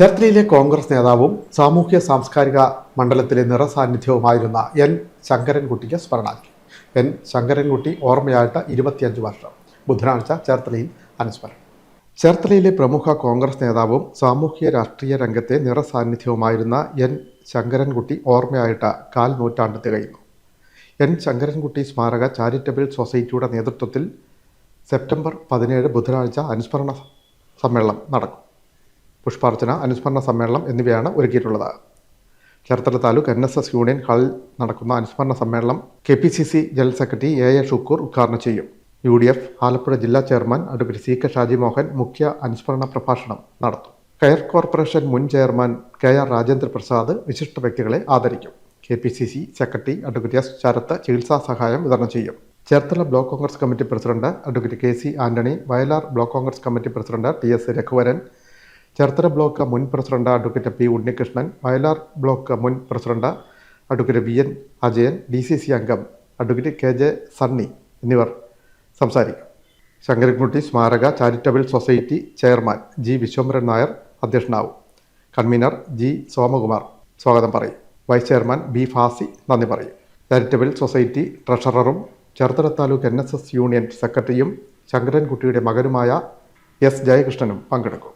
ചേർത്തലയിലെ കോൺഗ്രസ് നേതാവും സാമൂഹ്യ സാംസ്കാരിക മണ്ഡലത്തിലെ നിറസാന്നിധ്യവുമായിരുന്ന എൻ ശങ്കരൻകുട്ടിക്ക് സ്മരണാഞ്ജലി. എൻ ശങ്കരൻകുട്ടി ഓർമ്മയായിട്ട് ഇരുപത്തിയഞ്ച് വർഷം. ബുധനാഴ്ച ചേർത്തലയിൽ അനുസ്മരണം. ചേർത്തലയിലെ പ്രമുഖ കോൺഗ്രസ് നേതാവും സാമൂഹ്യ രാഷ്ട്രീയ രംഗത്തെ നിറസാന്നിധ്യവുമായിരുന്ന എൻ ശങ്കരൻകുട്ടി ഓർമ്മയായിട്ട് കാൽ നൂറ്റാണ്ട് തികയുന്നു. എൻ ശങ്കരൻകുട്ടി സ്മാരക ചാരിറ്റബിൾ സൊസൈറ്റിയുടെ നേതൃത്വത്തിൽ സെപ്റ്റംബർ പതിനേഴ് ബുധനാഴ്ച അനുസ്മരണ സമ്മേളനം നടക്കും. പുഷ്പാർച്ചന അനുസ്മരണ സമ്മേളനം എന്നിവയാണ് ഒരുക്കിയിട്ടുള്ളത്. Cherthala taluk N S S union ഹാളിൽ നടക്കുന്ന അനുസ്മരണ സമ്മേളനം K P C C general secretary A A Shukoor ഉദ്ഘാടനം ചെയ്യും. യു ഡി എഫ് ആലപ്പുഴ ജില്ലാ chairman advocate C K Shaji Mohan മുഖ്യ അനുസ്മരണ പ്രഭാഷണം നടത്തും. കയർ കോർപ്പറേഷൻ മുൻ chairman K R Rajendra Prasad വിശിഷ്ട വ്യക്തികളെ ആദരിക്കും. K P C C secretary advocate S Sharath ചികിത്സാ സഹായം വിതരണം ചെയ്യും. Cherthala block Congress committee president advocate K C Antony Vayalar block Congress committee president T S Raghuvaran Cherthala block മുൻ president advocate P Unnikrishnan Vayalar block മുൻ president advocate V N Ajayan D C C അംഗം advocate K J Sunny എന്നിവർ സംസാരിക്കും. ശങ്കരൻകുട്ടി സ്മാരക charitable society chairman G Vishwambharan Nair അധ്യക്ഷനാവും. Convener G Somakumar സ്വാഗതം പറയും. Vice chairman B Fasi നന്ദി പറയും. Charitable society ട്രഷററും Cherthala taluk N S S union സെക്രട്ടറിയും ശങ്കരൻകുട്ടിയുടെ മകനുമായ എസ് ജയകൃഷ്ണനും പങ്കെടുക്കും.